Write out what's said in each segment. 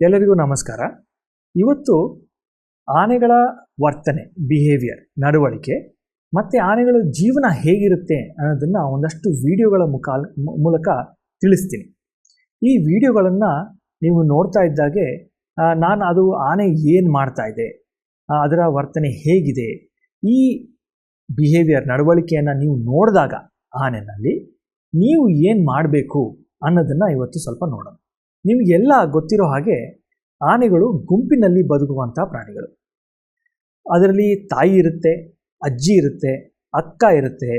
ಎಲ್ಲರಿಗೂ ನಮಸ್ಕಾರ. ಇವತ್ತು ಆನೆಗಳ ವರ್ತನೆ ಬಿಹೇವಿಯರ್ ನಡವಳಿಕೆ, ಮತ್ತು ಆನೆಗಳ ಜೀವನ ಹೇಗಿರುತ್ತೆ ಅನ್ನೋದನ್ನು ಒಂದಷ್ಟು ವಿಡಿಯೋಗಳ ಮುಖಾಲ್ ಮೂಲಕ ತಿಳಿಸ್ತೀನಿ. ಈ ವಿಡಿಯೋಗಳನ್ನು ನೀವು ನೋಡ್ತಾ ಇದ್ದಾಗೆ ನಾನು ಅದು ಆನೆ ಏನು ಮಾಡ್ತಾ ಇದೆ ಅದರ ವರ್ತನೆ ಹೇಗಿದೆ, ಈ ಬಿಹೇವಿಯರ್ ನಡವಳಿಕೆಯನ್ನು ನೀವು ನೋಡಿದಾಗ ಆನೆನಲ್ಲಿ ನೀವು ಏನು ಮಾಡಬೇಕು ಅನ್ನೋದನ್ನು ಇವತ್ತು ಸ್ವಲ್ಪ ನೋಡೋಣ. ನಿಮಗೆಲ್ಲ ಗೊತ್ತಿರೋ ಹಾಗೆ ಆನೆಗಳು ಗುಂಪಿನಲ್ಲಿ ಬದುಕುವಂಥ ಪ್ರಾಣಿಗಳು. ಅದರಲ್ಲಿ ತಾಯಿ ಇರುತ್ತೆ, ಅಜ್ಜಿ ಇರುತ್ತೆ, ಅಕ್ಕ ಇರುತ್ತೆ,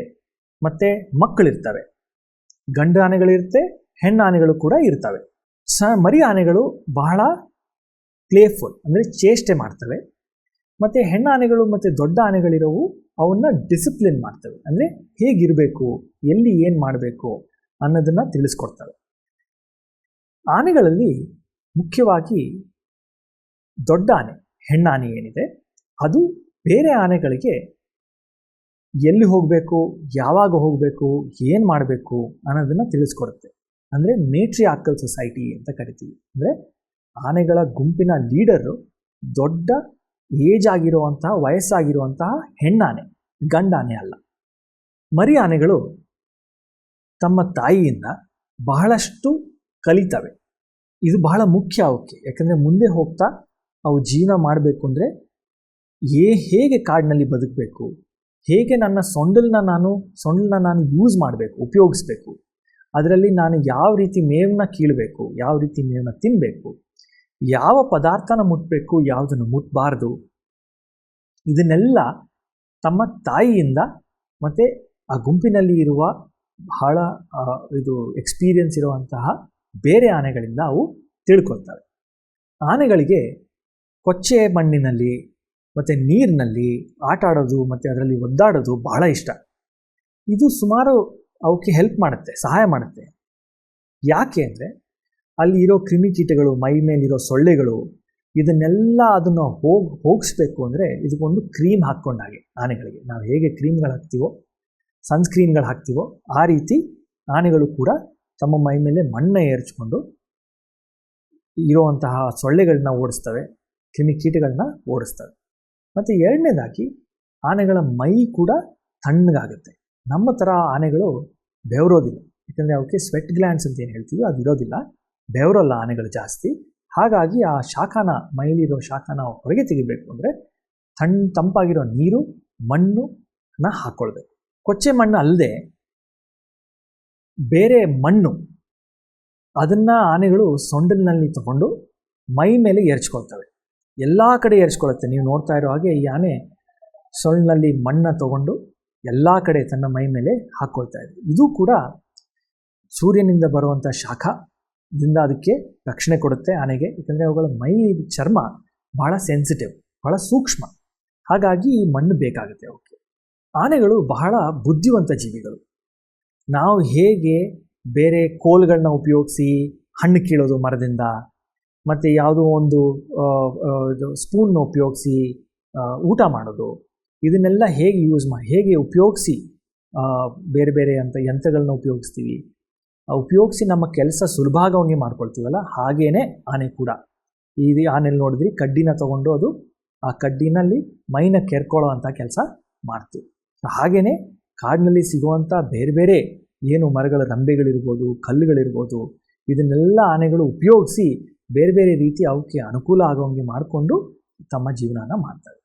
ಮತ್ತು ಮಕ್ಕಳಿರ್ತವೆ. ಗಂಡು ಆನೆಗಳಿರುತ್ತೆ ಹೆಣ್ಣು ಆನೆಗಳು ಕೂಡ ಇರ್ತವೆ. ಸ, ಮರಿ ಆನೆಗಳು ಬಹಳ ಪ್ಲೇಫುಲ್ ಅಂದರೆ ಚೇಷ್ಟೆ ಮಾಡ್ತವೆ. ಮತ್ತು ಹೆಣ್ಣು ಆನೆಗಳು ಮತ್ತು ದೊಡ್ಡ ಆನೆಗಳಿರೋವು ಅವನ್ನ ಡಿಸಿಪ್ಲಿನ್ ಮಾಡ್ತವೆ. ಅಂದರೆ ಹೇಗಿರಬೇಕು, ಎಲ್ಲಿ ಏನು ಮಾಡಬೇಕು ಅನ್ನೋದನ್ನು ತಿಳಿಸ್ಕೊಡ್ತವೆ. ಆನೆಗಳಲ್ಲಿ ಮುಖ್ಯವಾಗಿ ದೊಡ್ಡ ಆನೆ ಹೆಣ್ಣಾನೆ ಏನಿದೆ, ಅದು ಬೇರೆ ಆನೆಗಳಿಗೆ ಎಲ್ಲಿ ಹೋಗಬೇಕು, ಯಾವಾಗ ಹೋಗಬೇಕು, ಏನು ಮಾಡಬೇಕು ಅನ್ನೋದನ್ನು ತಿಳಿಸ್ಕೊಡುತ್ತೆ. ಅಂದರೆ ಮೇಟ್ರಿ ಆಕಲ್ ಸೊಸೈಟಿ ಅಂತ ಕರಿತೀವಿ. ಅಂದರೆ ಆನೆಗಳ ಗುಂಪಿನ ಲೀಡರು ದೊಡ್ಡ ಏಜ್ ಆಗಿರುವಂತಹ ವಯಸ್ಸಾಗಿರುವಂತಹ ಹೆಣ್ಣಾನೆ ಗಂಡಾನೆ ಅಲ್ಲ. ಮರಿ ಆನೆಗಳು ತಮ್ಮ ತಾಯಿಯಿಂದ ಬಹಳಷ್ಟು ಕಲಿತವೆ. ಇದು ಬಹಳ ಮುಖ್ಯ ಅವಕ್ಕೆ. ಯಾಕಂದರೆ ಮುಂದೆ ಹೋಗ್ತಾ ಅವು ಜೀವನ ಮಾಡಬೇಕು ಅಂದರೆ ಏ ಹೇಗೆ ಕಾಡಿನಲ್ಲಿ ಬದುಕಬೇಕು? ಹೇಗೆ ನನ್ನ ಸೊಂಡಲ್ನ ನಾನು ಸೊಂಡಲ್ನ ನಾನು ಯೂಸ್ ಮಾಡಬೇಕು, ಉಪಯೋಗಿಸ್ಬೇಕು? ಅದರಲ್ಲಿ ನಾನು ಯಾವ ರೀತಿ ಮೇವನ್ನ ಕೀಳಬೇಕು? ಯಾವ ರೀತಿ ಮೇವನ್ನ ತಿನ್ನಬೇಕು ಯಾವ ಪದಾರ್ಥನ ಮುಟ್ಟಬೇಕು ಯಾವುದನ್ನು ಮುಟ್ಟಬಾರ್ದು ಇದನ್ನೆಲ್ಲ ತಮ್ಮ ತಾಯಿಯಿಂದ ಮತ್ತು ಆ ಗುಂಪಿನಲ್ಲಿ ಇರುವ ಬಹಳ ಇದು ಎಕ್ಸ್ಪೀರಿಯನ್ಸ್ ಇರುವಂತಹ ಬೇರೆ ಆನೆಗಳಿಂದ ಅವು ತಿಳ್ಕೊಳ್ತವೆ. ಆನೆಗಳಿಗೆ ಕೊಚ್ಚೆ ಮಣ್ಣಿನಲ್ಲಿ ಮತ್ತು ನೀರಿನಲ್ಲಿ ಆಟ ಆಡೋದು ಮತ್ತು ಅದರಲ್ಲಿ ಒದ್ದಾಡೋದು ಬಹಳ ಇಷ್ಟ. ಇದು ಸುಮಾರು ಅವಕ್ಕೆ ಹೆಲ್ಪ್ ಮಾಡುತ್ತೆ, ಸಹಾಯ ಮಾಡುತ್ತೆ. ಯಾಕೆ ಅಂದರೆ ಅಲ್ಲಿ ಇರೋ ಕ್ರಿಮಿಕೀಟಗಳು ಮೈ ಮೇಲಿರೋ ಸೊಳ್ಳೆಗಳು ಇದನ್ನೆಲ್ಲ ಅದನ್ನು ಹೋಗ್, ಹೋಗಿಸ್ಬೇಕು ಅಂದರೆ ಇದಕ್ಕೊಂದು ಕ್ರೀಮ್ ಹಾಕ್ಕೊಂಡಾಗೆ ಆನೆಗಳಿಗೆ. ನಾವು ಹೇಗೆ ಕ್ರೀಮ್ಗಳು ಹಾಕ್ತೀವೋ ಸನ್ಸ್ಕ್ರೀನ್ಗಳು ಹಾಕ್ತೀವೋ ಆ ರೀತಿ ಆನೆಗಳು ಕೂಡ ತಮ್ಮ ಮೈ ಮೇಲೆ ಮಣ್ಣ ಏರ್ಚ್ಕೊಂಡು ಇರುವಂತಹ ಸೊಳ್ಳೆಗಳನ್ನ ಓಡಿಸ್ತವೆ ಕ್ರಿಮಿಕೀಟಗಳನ್ನ ಓಡಿಸ್ತವೆ. ಮತ್ತು ಎರಡನೇದಾಗಿ ಆನೆಗಳ ಮೈ ಕೂಡ ತಣ್ಣಗಾಗುತ್ತೆ. ನಮ್ಮ ಥರ ಆನೆಗಳು ಬೆವರೋದಿಲ್ಲ. ಯಾಕಂದರೆ ಅವಕ್ಕೆ ಸ್ವೆಟ್ ಗ್ಲ್ಯಾಂಡ್ಸ್ ಅಂತ ಏನು ಹೇಳ್ತೀವಿ ಅದು ಇರೋದಿಲ್ಲ. ಬೆವರಲ್ಲ ಆನೆಗಳು ಜಾಸ್ತಿ. ಹಾಗಾಗಿ ಆ ಶಾಖನ, ಮೈಲಿರೋ ಶಾಖನ ಹೊರಗೆ ತೆಗಿಬೇಕು ಅಂದರೆ ತಣ್ಣ ತಂಪಾಗಿರೋ ನೀರು ಮಣ್ಣು ಹಾಕ್ಕೊಳ್ಬೇಕು ಕೊಚ್ಚೆ ಮಣ್ಣು ಅಲ್ಲದೆ ಬೇರೆ ಮಣ್ಣು, ಅದನ್ನು ಆನೆಗಳು ಸೊಂಡಲಿನಲ್ಲಿ ತಗೊಂಡು ಮೈ ಮೇಲೆ ಎರಚ್ಕೊಳ್ತವೆ ಎಲ್ಲ ಕಡೆ ಎರಚ್ಕೊಳ್ಳುತ್ತೆ ನೀವು ನೋಡ್ತಾ ಇರೋ ಹಾಗೆ ಈ ಆನೆ ಸೊಳ್ಳಿನಲ್ಲಿ ಮಣ್ಣನ್ನು ತಗೊಂಡು ಎಲ್ಲ ಕಡೆ ತನ್ನ ಮೈ ಮೇಲೆ ಹಾಕ್ಕೊಳ್ತಾ ಇದೆ. ಇದು ಕೂಡ ಸೂರ್ಯನಿಂದ ಬರುವಂಥ ಶಾಖದಿಂದ ಅದಕ್ಕೆ ರಕ್ಷಣೆ ಕೊಡುತ್ತೆ ಆನೆಗೆ. ಯಾಕಂದರೆ ಅವುಗಳ ಮೈ ಚರ್ಮ ಭಾಳ ಸೆನ್ಸಿಟಿವ್ ಭಾಳ ಸೂಕ್ಷ್ಮ. ಹಾಗಾಗಿ ಈ ಮಣ್ಣು ಬೇಕಾಗುತ್ತೆ ಅವಕ್ಕೆ. ಆನೆಗಳು ಬಹಳ ಬುದ್ಧಿವಂತ ಜೀವಿಗಳು. ನಾವು ಹೇಗೆ ಬೇರೆ ಕೋಲ್ಗಳನ್ನ ಉಪಯೋಗಿಸಿ ಹಣ್ಣು ಕೀಳೋದು ಮರದಿಂದ, ಮತ್ತು ಯಾವುದೋ ಒಂದು ಸ್ಪೂನ್ನ ಉಪಯೋಗಿಸಿ ಊಟ ಮಾಡೋದು, ಇದನ್ನೆಲ್ಲ ಹೇಗೆ ಯೂಸ್ ಮಾ, ಹೇಗೆ ಉಪಯೋಗಿಸಿ ಬೇರೆ ಬೇರೆ ಅಂತ ಯಂತ್ರಗಳನ್ನ ಉಪಯೋಗಿಸ್ತೀವಿ ಉಪಯೋಗಿಸಿ ನಮ್ಮ ಕೆಲಸ ಸುಲಭ ಆಗೋಂಗೆ ಮಾಡ್ಕೊಳ್ತೀವಲ್ಲ ಹಾಗೇ ಆನೆ ಕೂಡ. ಇದು ಆನೆಯಲ್ಲಿ ನೋಡಿದ್ರಿ, ಕಡ್ಡಿನ ತೊಗೊಂಡು ಅದು, ಆ ಕಡ್ಡಿನಲ್ಲಿ ಮೈನ ಕೆರ್ಕೊಳ್ಳೋ ಅಂಥ ಕೆಲಸ ಮಾಡ್ತೀವಿ. ಹಾಗೆಯೇ ಕಾಡಿನಲ್ಲಿ ಸಿಗುವಂಥ ಬೇರೆ ಬೇರೆ ಏನು ಮರಗಳ ರಂಬೆಗಳಿರ್ಬೋದು ಕಲ್ಲುಗಳಿರ್ಬೋದು, ಇದನ್ನೆಲ್ಲ ಆನೆಗಳು ಉಪಯೋಗಿಸಿ ಬೇರೆ ಬೇರೆ ರೀತಿ ಅವಕ್ಕೆ ಅನುಕೂಲ ಆಗೋಂಗೆ ಮಾಡಿಕೊಂಡು ತಮ್ಮ ಜೀವನನ ಮಾಡ್ತವೆ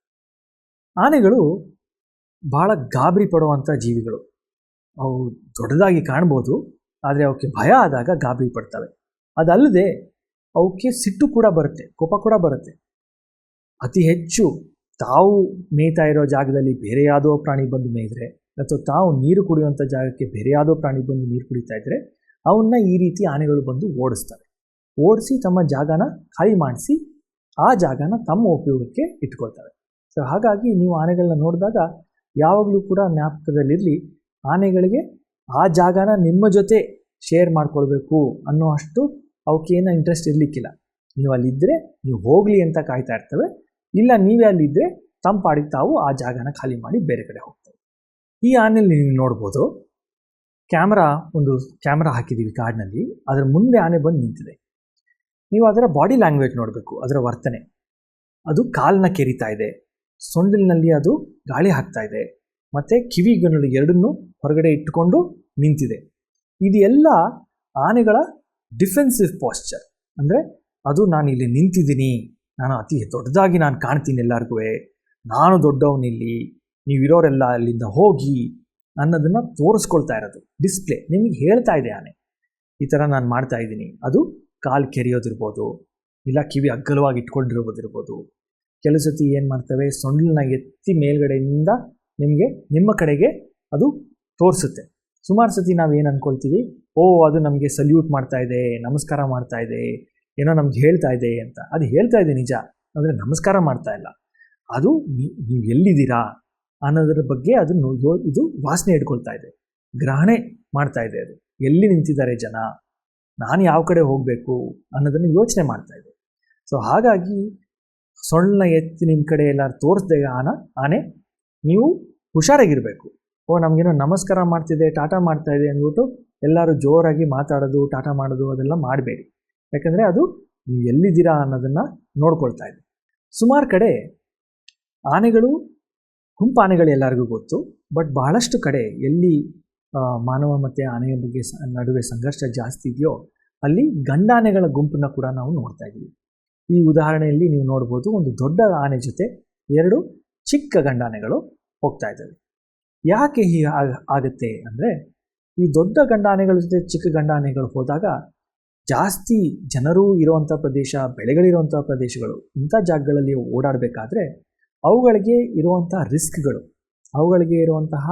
ಆನೆಗಳು ಭಾಳ ಗಾಬರಿ ಪಡುವಂಥ ಜೀವಿಗಳು. ಅವು ದೊಡ್ಡದಾಗಿ ಕಾಣ್ಬೋದು, ಆದರೆ ಅವಕ್ಕೆ ಭಯ ಆದಾಗ ಗಾಬರಿ ಪಡ್ತವೆ. ಅದಲ್ಲದೆ ಅವಕ್ಕೆ ಸಿಟ್ಟು ಕೂಡ ಬರುತ್ತೆ, ಕೋಪ ಕೂಡ ಬರುತ್ತೆ. ಅತಿ ಹೆಚ್ಚು ತಾವು ಮೇಯ್ತಾ ಇರೋ ಜಾಗದಲ್ಲಿ ಬೇರೆ ಯಾವುದೋ ಪ್ರಾಣಿ ಬಂದು ಮೇಯ್ದರೆ ಅಥವಾ ತಾವು ನೀರು ಕುಡಿಯುವಂಥ ಜಾಗಕ್ಕೆ ಬೇರೆ ಯಾವುದೋ ಪ್ರಾಣಿ ಬಂದು ನೀರು ಕುಡಿತಾ ಇದ್ದರೆ ಅವನ್ನ ಈ ರೀತಿ ಆನೆಗಳು ಬಂದು ಓಡಿಸ್ತವೆ ಓಡಿಸಿ ತಮ್ಮ ಜಾಗನ ಖಾಲಿ ಮಾಡಿಸಿ, ಆ ಜಾಗನ ತಮ್ಮ ಉಪಯೋಗಕ್ಕೆ ಇಟ್ಕೊಳ್ತವೆ ಸೊ ಹಾಗಾಗಿ ನೀವು ಆನೆಗಳನ್ನ ನೋಡಿದಾಗ ಯಾವಾಗಲೂ ಕೂಡ ಜ್ಞಾಪಕದಲ್ಲಿರಲಿ, ಆನೆಗಳಿಗೆ ಆ ಜಾಗನ ನಿಮ್ಮ ಜೊತೆ ಶೇರ್ ಮಾಡ್ಕೊಳ್ಬೇಕು ಅನ್ನೋ ಅಷ್ಟು ಅವಕ್ಕೇನು ಇಂಟ್ರೆಸ್ಟ್ ಇರಲಿಕ್ಕಿಲ್ಲ. ನೀವು ಅಲ್ಲಿದ್ದರೆ ನೀವು ಹೋಗಲಿ ಅಂತ ಕಾಯ್ತಾ ಇರ್ತವೆ. ಇಲ್ಲ, ನೀವೇ ಅಲ್ಲಿದ್ದರೆ ತಮ್ಮ ಪಾಡಿಗೆ ತಾವು ಆ ಜಾಗನ ಖಾಲಿ ಮಾಡಿ ಬೇರೆ ಕಡೆ ಹೋಗ್ತವೆ. ಈ ಆನೆಯಲ್ಲಿ ನೀವು ನೋಡ್ಬೋದು. ಕ್ಯಾಮ್ರಾ ಒಂದು ಕ್ಯಾಮ್ರಾ ಹಾಕಿದ್ದೀವಿ ಕಾಡಿನಲ್ಲಿ. ಅದರ ಮುಂದೆ ಆನೆ ಬಂದು ನಿಂತಿದೆ. ನೀವು ಅದರ ಬಾಡಿ ಲ್ಯಾಂಗ್ವೇಜ್ ನೋಡಬೇಕು, ಅದರ ವರ್ತನೆ. ಅದು ಕಾಲನ್ನ ಕೆರಿತಾ ಇದೆ. ಸೊಂಡಿಲಿನಲ್ಲಿ ಅದು ಗಾಳಿ ಹಾಕ್ತಾ ಇದೆ. ಮತ್ತು ಕಿವಿಗಳು ಎರಡನ್ನೂ ಹೊರಗಡೆ ಇಟ್ಟುಕೊಂಡು ನಿಂತಿದೆ. ಇದು ಎಲ್ಲ ಆನೆಗಳ ಡಿಫೆನ್ಸಿವ್ ಪೋಶ್ಚರ್ ಅಂದರೆ ಅದು ನಾನು ಇಲ್ಲಿ ನಿಂತಿದ್ದೀನಿ. ನಾನು ಅತಿ ದೊಡ್ಡದಾಗಿ ನಾನು ಕಾಣ್ತೀನಿ ಎಲ್ಲರಿಗೂ ನಾನು ದೊಡ್ಡವನಿಲ್ಲಿ. ನೀವಿರೋರೆಲ್ಲ ಅಲ್ಲಿಂದ ಹೋಗಿ ಅನ್ನೋದನ್ನು ತೋರಿಸ್ಕೊಳ್ತಾ ಇರೋದು. ಡಿಸ್ಪ್ಲೇ ನಿಮಗೆ ಹೇಳ್ತಾ ಇದೆ ಆನೆ. ಈ ಥರ ನಾನು ಮಾಡ್ತಾ ಇದ್ದೀನಿ. ಅದು ಕಾಲು ಕೆರೆಯೋದಿರ್ಬೋದು, ಇಲ್ಲ ಕಿವಿ ಅಗ್ಗಲವಾಗಿ ಇಟ್ಕೊಂಡಿರೋದಿರ್ಬೋದು. ಕೆಲವು ಸತಿ ಏನು ಮಾಡ್ತವೆ? ಸೊಂಡಿಲನ್ನ ಎತ್ತಿ ಮೇಲ್ಗಡೆಯಿಂದ ನಿಮಗೆ, ನಿಮ್ಮ ಕಡೆಗೆ ಅದು ತೋರಿಸುತ್ತೆ. ಸುಮಾರು ಸತಿ ನಾವು ಏನು ಅಂದ್ಕೊಳ್ತೀವಿ ಓ, ಅದು ನಮಗೆ ಸಲ್ಯೂಟ್ ಮಾಡ್ತಾ ಇದೆ, ನಮಸ್ಕಾರ ಮಾಡ್ತಾ ಇದೆ, ಏನೋ ನಮ್ಗೆ ಹೇಳ್ತಾ ಇದೆ ಅಂತ. ಅದು ಹೇಳ್ತಾ ಇದೆ ನಿಜ. ಅಂದರೆ ನಮಸ್ಕಾರ ಮಾಡ್ತಾ ಇಲ್ಲ. ಅದು ನೀವು ಎಲ್ಲಿದ್ದೀರಾ? ಅನ್ನೋದ್ರ ಬಗ್ಗೆ ಅದನ್ನು ಇದು ವಾಸನೆ ಇಟ್ಕೊಳ್ತಾ ಇದೆ. ಗ್ರಹಣೆ ಮಾಡ್ತಾ ಇದೆ ಅದು. ಎಲ್ಲಿ ನಿಂತಿದ್ದಾರೆ ಜನ? ನಾನು ಯಾವ ಕಡೆ ಹೋಗಬೇಕು ಅನ್ನೋದನ್ನು ಯೋಚನೆ ಮಾಡ್ತಾ ಇದೆ. ಸೊ ಹಾಗಾಗಿ ಸೊಳ್ಳ ಎತ್ತಿ ನಿಮ್ಮ ಕಡೆ ಎಲ್ಲರೂ ತೋರಿಸ್ದೆ ಆನ ಆನೆ, ನೀವು ಹುಷಾರಾಗಿರಬೇಕು. ಓ, ನಮಗೇನೋ ನಮಸ್ಕಾರ ಮಾಡ್ತಿದೆ, ಟಾಟಾ ಮಾಡ್ತಾ ಇದೆ ಅಂದ್ಬಿಟ್ಟು ಎಲ್ಲರೂ ಜೋರಾಗಿ ಮಾತಾಡೋದು, ಟಾಟಾ ಮಾಡೋದು ಅದೆಲ್ಲ ಮಾಡಬೇಡಿ. ಯಾಕಂದರೆ ಅದು ನೀವು ಎಲ್ಲಿದ್ದೀರಾ ಅನ್ನೋದನ್ನು ನೋಡ್ಕೊಳ್ತಾ ಇದೆ. ಸುಮಾರು ಕಡೆ ಆನೆಗಳು ಗುಂಪು ಎಲ್ಲರಿಗೂ ಗೊತ್ತು ಬಟ್ ಬಹಳಷ್ಟು ಕಡೆ ಎಲ್ಲಿ ಮಾನವ ಮತ್ತು ಆನೆಯ ಬಗ್ಗೆ ನಡುವೆ ಸಂಘರ್ಷ ಜಾಸ್ತಿ ಇದೆಯೋ, ಅಲ್ಲಿ ಗಂಡಾನೆಗಳ ಗುಂಪನ್ನು ಕೂಡ ನಾವು ನೋಡ್ತಾ ಇದ್ದೀವಿ. ಈ ಉದಾಹರಣೆಯಲ್ಲಿ ನೀವು ನೋಡ್ಬೋದು ಒಂದು ದೊಡ್ಡ ಆನೆ ಜೊತೆ ಎರಡು ಚಿಕ್ಕ ಗಂಡಾನೆಗಳು ಹೋಗ್ತಾ ಇದ್ದಾವೆ. ಯಾಕೆ ಹೀಗೆ ಆಗುತ್ತೆ ಅಂದರೆ, ಈ ದೊಡ್ಡ ಗಂಡಾನೆಗಳ ಜೊತೆ ಚಿಕ್ಕ ಗಂಡಾನೆಗಳು ಹೋದಾಗ ಜಾಸ್ತಿ ಜನರು ಇರುವಂಥ ಪ್ರದೇಶ ಬೆಳೆಗಳಿರುವಂಥ ಪ್ರದೇಶಗಳು ಇಂಥ ಜಾಗಗಳಲ್ಲಿ ಓಡಾಡಬೇಕಾದ್ರೆ ಅವುಗಳಿಗೆ ಇರುವಂತಹ ರಿಸ್ಕ್ಗಳು, ಅವುಗಳಿಗೆ ಇರುವಂತಹ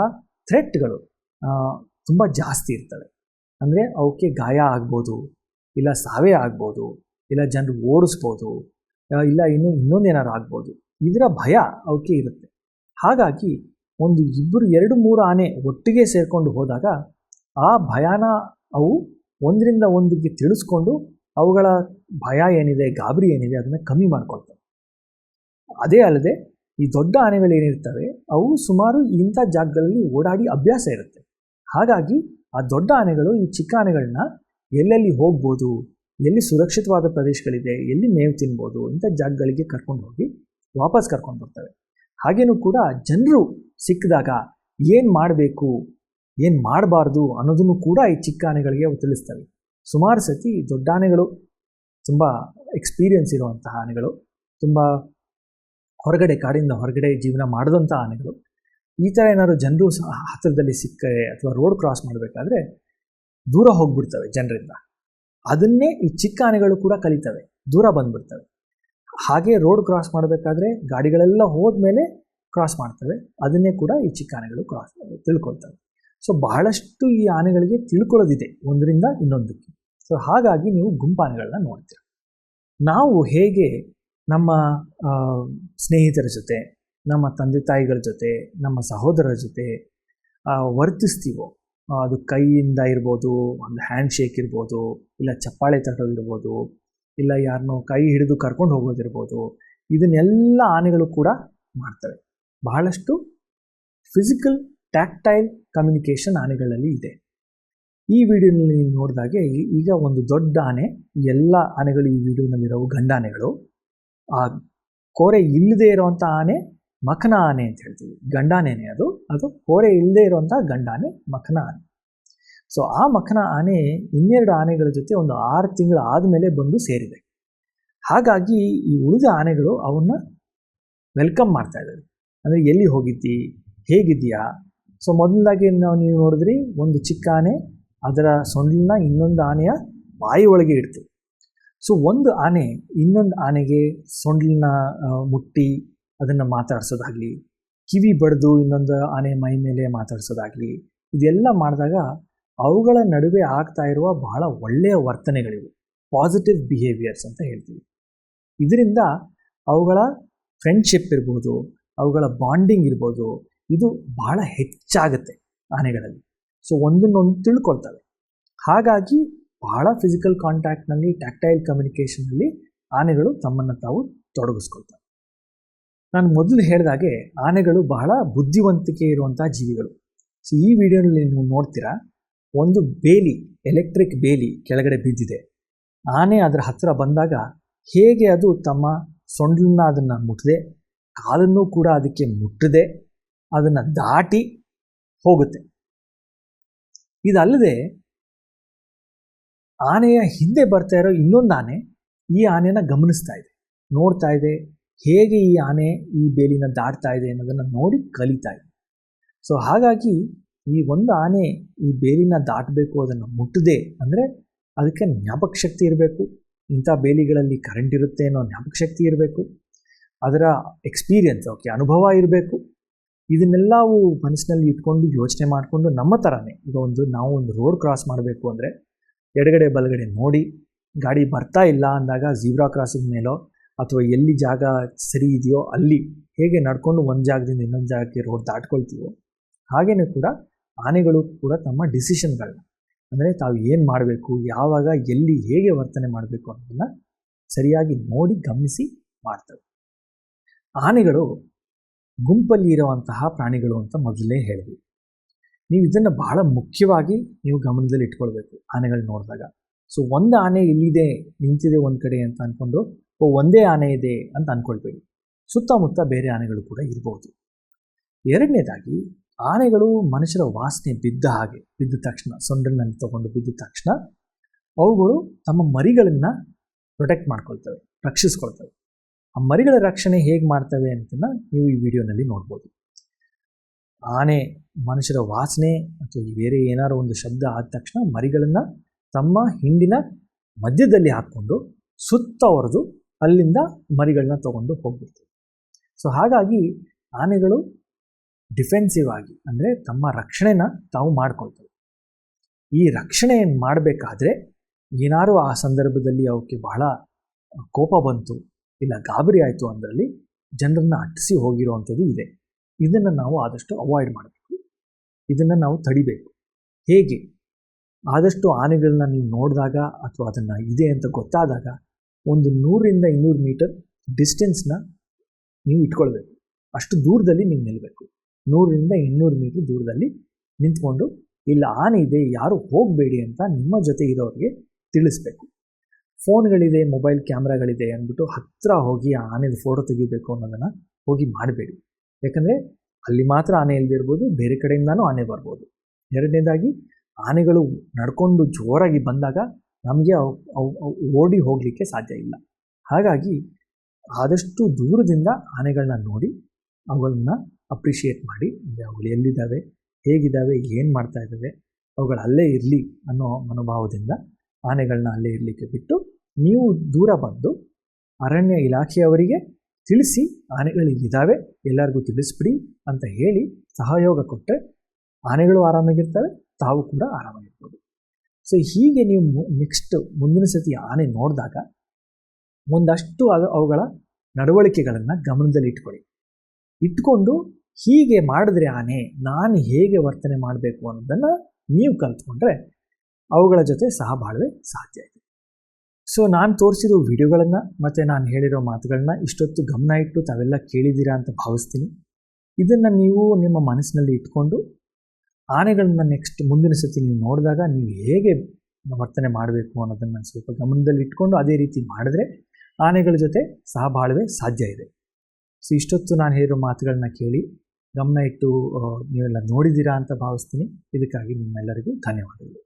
ಥ್ರೆಟ್ಗಳು ತುಂಬ ಜಾಸ್ತಿ ಇರ್ತವೆ. ಅಂದರೆ ಅವಕ್ಕೆ ಗಾಯ ಆಗ್ಬೋದು, ಇಲ್ಲ ಸಾವೇ ಆಗ್ಬೋದು, ಇಲ್ಲ ಜನರು ಓಡಿಸ್ಬೋದು ಇಲ್ಲ ಇನ್ನು ಇನ್ನೊಂದೇನಾರು ಆಗ್ಬೋದು, ಇದರ ಭಯ ಅವಕ್ಕೆ ಇರುತ್ತೆ. ಹಾಗಾಗಿ ಒಂದು ಇಬ್ಬರು ಎರಡು ಮೂರು ಆನೆ ಒಟ್ಟಿಗೆ ಸೇರಿಕೊಂಡು ಹೋದಾಗ ಆ ಭಯನ ಅವು ಒಂದರಿಂದ ಒಂದಿಗೆ ತಿಳಿಸ್ಕೊಂಡು ಅವುಗಳ ಭಯ ಏನಿದೆ, ಗಾಬರಿ ಏನಿದೆ ಅದನ್ನು ಕಮ್ಮಿ ಮಾಡ್ಕೊಳ್ತವೆ. ಅದೇ ಅಲ್ಲದೆ ಈ ದೊಡ್ಡ ಆನೆಗಳು ಏನಿರ್ತವೆ, ಅವು ಸುಮಾರು ಇಂಥ ಜಾಗಗಳಲ್ಲಿ ಓಡಾಡಿ ಅಭ್ಯಾಸ ಇರುತ್ತೆ. ಹಾಗಾಗಿ ಆ ದೊಡ್ಡ ಆನೆಗಳು, ಈ ಚಿಕ್ಕ ಆನೆಗಳನ್ನ ಎಲ್ಲೆಲ್ಲಿ ಹೋಗ್ಬೋದು, ಎಲ್ಲಿ ಸುರಕ್ಷಿತವಾದ ಪ್ರದೇಶಗಳಿದೆ, ಎಲ್ಲಿ ಮೇವು ತಿನ್ಬೋದು ಇಂಥ ಜಾಗಗಳಿಗೆ ಕರ್ಕೊಂಡು ಹೋಗಿ ವಾಪಸ್ ಕರ್ಕೊಂಡು ಬರ್ತವೆ ಹಾಗೇನೂ ಕೂಡ ಜನರು ಸಿಕ್ಕಿದಾಗ ಏನು ಮಾಡಬೇಕು, ಏನು ಮಾಡಬಾರ್ದು ಅನ್ನೋದನ್ನು ಕೂಡ ಈ ಚಿಕ್ಕ ಆನೆಗಳಿಗೆ ತಿಳಿಸ್ತವೆ. ಸುಮಾರು ಸತಿ ದೊಡ್ಡ ಆನೆಗಳು, ತುಂಬ ಎಕ್ಸ್ಪೀರಿಯನ್ಸ್ ಇರುವಂತಹ ಆನೆಗಳು, ತುಂಬ ಹೊರಗಡೆ ಕಾಡಿಂದ ಹೊರಗಡೆ ಜೀವನ ಮಾಡಿದಂಥ ಆನೆಗಳು. ಈ ಥರ ಏನಾದ್ರು ಜನರು ಹತ್ತಿರದಲ್ಲಿ ಸಿಕ್ಕರೆ ಅಥವಾ ರೋಡ್ ಕ್ರಾಸ್ ಮಾಡಬೇಕಾದ್ರೆ ದೂರ ಹೋಗ್ಬಿಡ್ತವೆ ಜನರಿಂದ. ಅದನ್ನೇ ಈ ಚಿಕ್ಕ ಆನೆಗಳು ಕೂಡ ಕಲಿತವೆ. ದೂರ ಬಂದ್ಬಿಡ್ತವೆ. ಹಾಗೆ ರೋಡ್ ಕ್ರಾಸ್ ಮಾಡಬೇಕಾದ್ರೆ ಗಾಡಿಗಳೆಲ್ಲ ಹೋದ್ಮೇಲೆ ಕ್ರಾಸ್ ಮಾಡ್ತವೆ. ಅದನ್ನೇ ಕೂಡ ಈ ಚಿಕ್ಕ ಆನೆಗಳು ಕ್ರಾಸ್ ತಿಳ್ಕೊಳ್ತವೆ. ಸೊ ಬಹಳಷ್ಟು ಈ ಆನೆಗಳಿಗೆ ತಿಳ್ಕೊಳ್ಳೋದಿದೆ. ಒಂದರಿಂದ ಇನ್ನೊಂದಕ್ಕೆ. ಸೊ ಹಾಗಾಗಿ ನೀವು ಗುಂಪಾನೆಗಳನ್ನ ನೋಡ್ತೀರ. ನಾವು ಹೇಗೆ ನಮ್ಮ ಸ್ನೇಹಿತರ ಜೊತೆ, ನಮ್ಮ ತಂದೆ ತಾಯಿಗಳ ಜೊತೆ, ನಮ್ಮ ಸಹೋದರರ ಜೊತೆ ವರ್ತಿಸ್ತೀವೋ? ಅದು ಕೈಯಿಂದ ಇರ್ಬೋದು, ಒಂದು ಹ್ಯಾಂಡ್ ಶೇಕ್ ಇರ್ಬೋದು, ಇಲ್ಲ ಚಪ್ಪಾಳೆ ತಟ್ಟೋದಿರ್ಬೋದು ಇಲ್ಲ ಯಾರನ್ನೋ ಕೈ ಹಿಡಿದು ಕರ್ಕೊಂಡು ಹೋಗೋದಿರ್ಬೋದು ಇದನ್ನೆಲ್ಲ ಆನೆಗಳು ಕೂಡ ಮಾಡ್ತವೆ. ಬಹಳಷ್ಟು ಫಿಸಿಕಲ್ ಟ್ಯಾಕ್ಟೈಲ್ ಕಮ್ಯುನಿಕೇಷನ್ ಆನೆಗಳಲ್ಲಿ ಇದೆ. ಈ ವಿಡಿಯೋನಲ್ಲಿ ನೋಡಿದಾಗೆ, ಈಗ ಒಂದು ದೊಡ್ಡ ಆನೆ, ಎಲ್ಲ ಆನೆಗಳು ಈ ವಿಡಿಯೋನಲ್ಲಿರೋ ಗಂಡಾನೆಗಳು ಆ ಕೋರೆ ಇಲ್ಲದೆ ಇರುವಂಥ ಆನೆ ಮಖನ ಆನೆ ಅಂತ ಹೇಳ್ತೀವಿ. ಗಂಡಾನೆನೆ ಅದು. ಅದು ಕೋರೆ ಇಲ್ಲದೆ ಇರುವಂಥ ಗಂಡಾನೆ ಮಖನ ಆನೆ. ಸೊ ಆ ಮಖನ ಆನೆ ಇನ್ನೆರಡು ಆನೆಗಳ ಜೊತೆ ಒಂದು ಆರು ತಿಂಗಳು ಆದಮೇಲೆ ಬಂದು ಸೇರಿದೆ. ಹಾಗಾಗಿ ಈ ಉಳಿದ ಆನೆಗಳು ಅವನ್ನ ವೆಲ್ಕಮ್ ಮಾಡ್ತಾ ಇದ್ದಾವೆ. ಅಂದರೆ ಎಲ್ಲಿ ಹೋಗಿದ್ದಿ? ಹೇಗಿದ್ದೀಯಾ? ಸೊ ಮೊದಲಾಗಿ ನಾವು ನೀವು ನೋಡಿದ್ರಿ, ಒಂದು ಚಿಕ್ಕ ಆನೆ ಅದರ ಸೊಂಡಿಲನ್ನ ಇನ್ನೊಂದು ಆನೆಯ ಬಾಯಿ ಒಳಗೆ ಇಡ್ತು. ಸೊ ಒಂದು ಆನೆ ಇನ್ನೊಂದು ಆನೆಗೆ ಸೊಂಡಿಲನ್ನ ಮುಟ್ಟಿ ಅದನ್ನು ಮಾತಾಡಿಸೋದಾಗಲಿ, ಕಿವಿ ಬಡಿದು ಇನ್ನೊಂದು ಆನೆ ಮೈ ಮೇಲೆ ಮಾತಾಡಿಸೋದಾಗಲಿ, ಇದೆಲ್ಲ ಮಾಡಿದಾಗ ಅವುಗಳ ನಡುವೆ ಆಗ್ತಾ ಇರುವ ಬಹಳ ಒಳ್ಳೆಯ ವರ್ತನೆಗಳಿವೆ. ಪಾಸಿಟಿವ್ ಬಿಹೇವಿಯರ್ಸ್ ಅಂತ ಹೇಳ್ತೀವಿ. ಇದರಿಂದ ಅವುಗಳ ಫ್ರೆಂಡ್ಶಿಪ್ ಇರ್ಬೋದು, ಅವುಗಳ ಬಾಂಡಿಂಗ್ ಇರ್ಬೋದು, ಇದು ಬಹಳ ಹೆಚ್ಚಾಗುತ್ತೆ ಆನೆಗಳಲ್ಲಿ. ಸೊ ಒಂದನ್ನೊಂದು ತಿಳ್ಕೊಳ್ತವೆ. ಹಾಗಾಗಿ ಬಹಳ ಫಿಸಿಕಲ್ ಕಾಂಟ್ಯಾಕ್ಟ್ನಲ್ಲಿ ಟ್ಯಾಕ್ಟೈಲ್ ಕಮ್ಯುನಿಕೇಷನಲ್ಲಿ ಆನೆಗಳು ತಮ್ಮನ್ನು ತಾವು ತೊಡಗಿಸ್ಕೊಳ್ತವೆ ನಾನು ಮೊದಲು ಹೇಳಿದಾಗೆ ಆನೆಗಳು ಬಹಳ ಬುದ್ಧಿವಂತಿಕೆ ಇರುವಂಥ ಜೀವಿಗಳು. ಸೊ ಈ ವಿಡಿಯೋನಲ್ಲಿ ನೀವು ನೋಡ್ತೀರಾ, ಒಂದು ಬೇಲಿ ಎಲೆಕ್ಟ್ರಿಕ್ ಬೇಲಿ ಕೆಳಗಡೆ ಬಿದ್ದಿದೆ. ಆನೆ ಅದರ ಹತ್ತಿರ ಬಂದಾಗ ಹೇಗೆ ಅದು ತಮ್ಮ ಸೊಂಡಲನ್ನ ಅದನ್ನು ಮುಟ್ಟದೆ ಕಾಲನ್ನು ಕೂಡ ಅದಕ್ಕೆ ಮುಟ್ಟದೆ ಅದನ್ನು ದಾಟಿ ಹೋಗುತ್ತೆ. ಇದಲ್ಲದೆ ಆನೆಯ ಹಿಂದೆ ಬರ್ತಾ ಇರೋ ಇನ್ನೊಂದು ಆನೆ ಈ ಆನೆನ ಗಮನಿಸ್ತಾ ಇದೆ. ನೋಡ್ತಾ ಇದೆ ಹೇಗೆ ಈ ಆನೆ ಈ ಬೇಲಿನ ದಾಟ್ತಾ ಇದೆ ಅನ್ನೋದನ್ನು ನೋಡಿ ಕಲಿತಾ ಇದೆ. ಸೊ ಹಾಗಾಗಿ ಈ ಒಂದು ಆನೆ ಈ ಬೇಲಿನ ದಾಟಬೇಕು, ಅದನ್ನು ಮುಟ್ಟದೆ ಅಂದರೆ ಅದಕ್ಕೆ ಜ್ಞಾಪಕ ಶಕ್ತಿ ಇರಬೇಕು. ಇಂಥ ಬೇಲಿಗಳಲ್ಲಿ ಕರೆಂಟ್ ಇರುತ್ತೆ ಅನ್ನೋ ಜ್ಞಾಪಕ ಶಕ್ತಿ ಇರಬೇಕು. ಅದರ ಎಕ್ಸ್ಪೀರಿಯನ್ಸ್ ಓಕೆ ಅನುಭವ ಇರಬೇಕು. ಇದನ್ನೆಲ್ಲವೂ ಮನಸ್ಸಿನಲ್ಲಿ ಇಟ್ಕೊಂಡು ಯೋಚನೆ ಮಾಡಿಕೊಂಡು ನಮ್ಮ ಥರನೇ ಈಗ ಒಂದು ನಾವು ಒಂದು ರೋಡ್ ಕ್ರಾಸ್ ಮಾಡಬೇಕು ಅಂದರೆ ಎಡಗಡೆ ಬಲಗಡೆ ನೋಡಿ, ಗಾಡಿ ಬರ್ತಾ ಇಲ್ಲ ಅಂದಾಗ ಝೀಬ್ರಾ ಕ್ರಾಸಿಂಗ್ ಮೇಲೋ ಅಥವಾ ಎಲ್ಲಿ ಜಾಗ ಸರಿ ಇದೆಯೋ ಅಲ್ಲಿ ಹೇಗೆ ನಡ್ಕೊಂಡು ಒಂದು ಜಾಗದಿಂದ ಇನ್ನೊಂದು ಜಾಗಕ್ಕೆ ರೋಡ್ ದಾಟ್ಕೊಳ್ತೀವೋ ಹಾಗೆಯೇ ಕೂಡ ಆನೆಗಳು ಕೂಡ ತಮ್ಮ ಡಿಸಿಷನ್ಗಳನ್ನ ಅಂದರೆ ತಾವು ಏನು ಮಾಡಬೇಕು, ಯಾವಾಗ, ಎಲ್ಲಿ, ಹೇಗೆ ವರ್ತನೆ ಮಾಡಬೇಕು ಅನ್ನೋದನ್ನು ಸರಿಯಾಗಿ ನೋಡಿ ಗಮನಿಸಿ ಮಾಡ್ತವೆ. ಆನೆಗಳು ಗುಂಪಲ್ಲಿ ಇರುವಂತಹ ಪ್ರಾಣಿಗಳು ಅಂತ ಮೊದಲೇ ಹೇಳಿದ್ವಿ ನೀವು ಇದನ್ನು ಬಹಳ ಮುಖ್ಯವಾಗಿ ನೀವು ಗಮನದಲ್ಲಿ ಇಟ್ಕೊಳ್ಬೇಕು ಆನೆಗಳು ನೋಡಿದಾಗ. ಸೊ ಒಂದು ಆನೆ ಇಲ್ಲಿದೆ, ನಿಂತಿದೆ ಒಂದು ಕಡೆ ಅಂತ ಅಂದ್ಕೊಂಡು ಓ, ಒಂದೇ ಆನೆ ಇದೆ ಅಂತ ಅಂದ್ಕೊಳ್ಬೇಡಿ ಸುತ್ತಮುತ್ತ ಬೇರೆ ಆನೆಗಳು ಕೂಡ ಇರ್ಬೋದು. ಎರಡನೇದಾಗಿ, ಆನೆಗಳು ಮನುಷ್ಯರ ವಾಸನೆ ಬಿದ್ದ ಹಾಗೆ, ಬಿದ್ದ ತಕ್ಷಣ ಸೊಂಡಿನಲ್ಲಿ ತಗೊಂಡು ಬಿದ್ದ ತಕ್ಷಣ, ಅವುಗಳು ತಮ್ಮ ಮರಿಗಳನ್ನು ಪ್ರೊಟೆಕ್ಟ್ ಮಾಡ್ಕೊಳ್ತವೆ, ರಕ್ಷಿಸ್ಕೊಳ್ತವೆ. ಆ ಮರಿಗಳ ರಕ್ಷಣೆ ಹೇಗೆ ಮಾಡ್ತವೆ ಅಂತ ನೀವು ಈ ವಿಡಿಯೋನಲ್ಲಿ ನೋಡ್ಬೋದು. ಆನೆ ಮನುಷ್ಯರ ವಾಸನೆ ಅಥವಾ ಬೇರೆ ಏನಾರು ಒಂದು ಶಬ್ದ ಆದ ತಕ್ಷಣ ಮರಿಗಳನ್ನು ತಮ್ಮ ಹಿಂಡಿನ ಮಧ್ಯದಲ್ಲಿ ಹಾಕ್ಕೊಂಡು ಸುತ್ತ ಹೊರದು ಅಲ್ಲಿಂದ ಮರಿಗಳನ್ನ ತಗೊಂಡು ಹೋಗ್ಬಿಡ್ತವೆ ಸೊ ಹಾಗಾಗಿ ಆನೆಗಳು ಡಿಫೆನ್ಸಿವ್ ಆಗಿ ಅಂದರೆ ತಮ್ಮ ರಕ್ಷಣೆನ ತಾವು ಮಾಡ್ಕೊಳ್ತವೆ. ಈ ರಕ್ಷಣೆ ಮಾಡಬೇಕಾದ್ರೆ ಏನಾದ್ರು ಆ ಸಂದರ್ಭದಲ್ಲಿ ಅವಕ್ಕೆ ಬಹಳ ಕೋಪ ಬಂತು, ಇಲ್ಲ ಗಾಬರಿ ಆಯಿತು ಅಂದರಲ್ಲಿ ಜನರನ್ನು ಅಟ್ಟಿಸಿ ಹೋಗಿರುವಂಥದ್ದು ಇದೆ. ಇದನ್ನು ನಾವು ಆದಷ್ಟು ಅವಾಯ್ಡ್ ಮಾಡಬೇಕು. ಇದನ್ನು ನಾವು ತಡಿಬೇಕು. ಹೇಗೆ? ಆದಷ್ಟು ಆನೆಗಳನ್ನ ನೀವು ನೋಡಿದಾಗ ಅಥವಾ ಅದನ್ನು ಇದೆ ಅಂತ ಗೊತ್ತಾದಾಗ ಒಂದು ನೂರರಿಂದ ಇನ್ನೂರು ಮೀಟರ್ ಡಿಸ್ಟೆನ್ಸ್ನ ನೀವು ಇಟ್ಕೊಳ್ಬೇಕು. ಅಷ್ಟು ದೂರದಲ್ಲಿ ನೀವು ನಿಲ್ಲಬೇಕು ನೂರರಿಂದ ಇನ್ನೂರು ಮೀಟರ್ ದೂರದಲ್ಲಿ ನಿಂತ್ಕೊಂಡು, ಇಲ್ಲ, ಆನೆ ಇದೆ, ಯಾರು ಹೋಗಬೇಡಿ ಅಂತ ನಿಮ್ಮ ಜೊತೆ ಇರೋರಿಗೆ ತಿಳಿಸ್ಬೇಕು. ಫೋನ್ಗಳಿದೆ, ಮೊಬೈಲ್ ಕ್ಯಾಮ್ರಾಗಳಿದೆ ಅಂದ್ಬಿಟ್ಟು ಹತ್ತಿರ ಹೋಗಿ ಆ ಆನೆದು ಫೋಟೋ ತೆಗಿಬೇಕು ಅನ್ನೋದನ್ನು ಹೋಗಿ ಮಾಡಬೇಡಿ. ಯಾಕಂದರೆ ಅಲ್ಲಿ ಮಾತ್ರ ಆನೆ ಇಲ್ದಿರ್ಬೋದು ಬೇರೆ ಕಡೆಯಿಂದನೂ ಆನೆ ಬರ್ಬೋದು. ಎರಡನೇದಾಗಿ, ಆನೆಗಳು ನಡ್ಕೊಂಡು ಜೋರಾಗಿ ಬಂದಾಗ ನಮಗೆ ಓಡಿ ಹೋಗಲಿಕ್ಕೆ ಸಾಧ್ಯ ಇಲ್ಲ. ಹಾಗಾಗಿ ಆದಷ್ಟು ದೂರದಿಂದ ಆನೆಗಳನ್ನ ನೋಡಿ ಅವುಗಳನ್ನ ಅಪ್ರಿಷಿಯೇಟ್ ಮಾಡಿ, ಅಂದರೆ ಅವುಗಳು ಎಲ್ಲಿದ್ದಾವೆ, ಹೇಗಿದ್ದಾವೆ, ಏನು ಮಾಡ್ತಾ ಇದ್ದಾವೆ, ಅವುಗಳು ಅಲ್ಲೇ ಇರಲಿ ಅನ್ನೋ ಮನೋಭಾವದಿಂದ ಆನೆಗಳನ್ನ ಅಲ್ಲೇ ಇರಲಿಕ್ಕೆ ಬಿಟ್ಟು, ನೀವು ದೂರ ಬಂದು ಅರಣ್ಯ ಇಲಾಖೆಯವರಿಗೆ ತಿಳಿಸಿ ಇದ್ದಾವೆ, ಎಲ್ಲರಿಗೂ ತಿಳಿಸ್ಬಿಡಿ ಅಂತ ಹೇಳಿ ಸಹಯೋಗ ಕೊಟ್ಟರೆ ಆನೆಗಳು ಆರಾಮಾಗಿರ್ತವೆ, ತಾವು ಕೂಡ ಆರಾಮಾಗಿರ್ಬೋದು. ಸೊ ಹೀಗೆ ನೀವು ನೆಕ್ಸ್ಟ್ ಮುಂದಿನ ಸತಿ ಆನೆ ನೋಡಿದಾಗ ಒಂದಷ್ಟು ಅದು, ಅವುಗಳ ನಡವಳಿಕೆಗಳನ್ನು ಗಮನದಲ್ಲಿ ಇಟ್ಕೊಳ್ಳಿ. ಇಟ್ಕೊಂಡು ಹೀಗೆ ಮಾಡಿದ್ರೆ ಆನೆ ನಾನು ಹೇಗೆ ವರ್ತನೆ ಮಾಡಬೇಕು ಅನ್ನೋದನ್ನು ನೀವು ಕಲ್ತ್ಕೊಂಡ್ರೆ ಅವುಗಳ ಜೊತೆ ಸಹ ಬಾಳ್ವೆ ಸಾಧ್ಯ ಇದೆ ಸೊ ನಾನು ತೋರಿಸಿರೋ ವಿಡಿಯೋಗಳನ್ನು ಮತ್ತು ನಾನು ಹೇಳಿರೋ ಮಾತುಗಳನ್ನ ಇಷ್ಟೊತ್ತು ಗಮನ ಇಟ್ಟು ತಾವೆಲ್ಲ ಕೇಳಿದ್ದೀರಾ ಅಂತ ಭಾವಿಸ್ತೀನಿ. ಇದನ್ನು ನೀವು ನಿಮ್ಮ ಮನಸ್ಸಿನಲ್ಲಿ ಇಟ್ಕೊಂಡು ಆನೆಗಳನ್ನ ನೆಕ್ಸ್ಟ್ ಮುಂದಿನ ಸತಿ ನೀವು ನೋಡಿದಾಗ ನೀವು ಹೇಗೆ ವರ್ತನೆ ಮಾಡಬೇಕು ಅನ್ನೋದನ್ನು ಸ್ವಲ್ಪ ಗಮನದಲ್ಲಿ ಇಟ್ಕೊಂಡು ಅದೇ ರೀತಿ ಮಾಡಿದ್ರೆ ಆನೆಗಳ ಜೊತೆ ಸಹ ಬಾಳ್ವೆ ಸಾಧ್ಯ ಇದೆ. ಸೊ ಇಷ್ಟೊತ್ತು ನಾನು ಹೇಳಿರೋ ಮಾತುಗಳನ್ನ ಕೇಳಿ ಗಮನ ಇಟ್ಟು ನೀವೆಲ್ಲ ನೋಡಿದ್ದೀರಾ ಅಂತ ಭಾವಿಸ್ತೀನಿ. ಇದಕ್ಕಾಗಿ ನಿಮ್ಮೆಲ್ಲರಿಗೂ ಧನ್ಯವಾದಗಳು.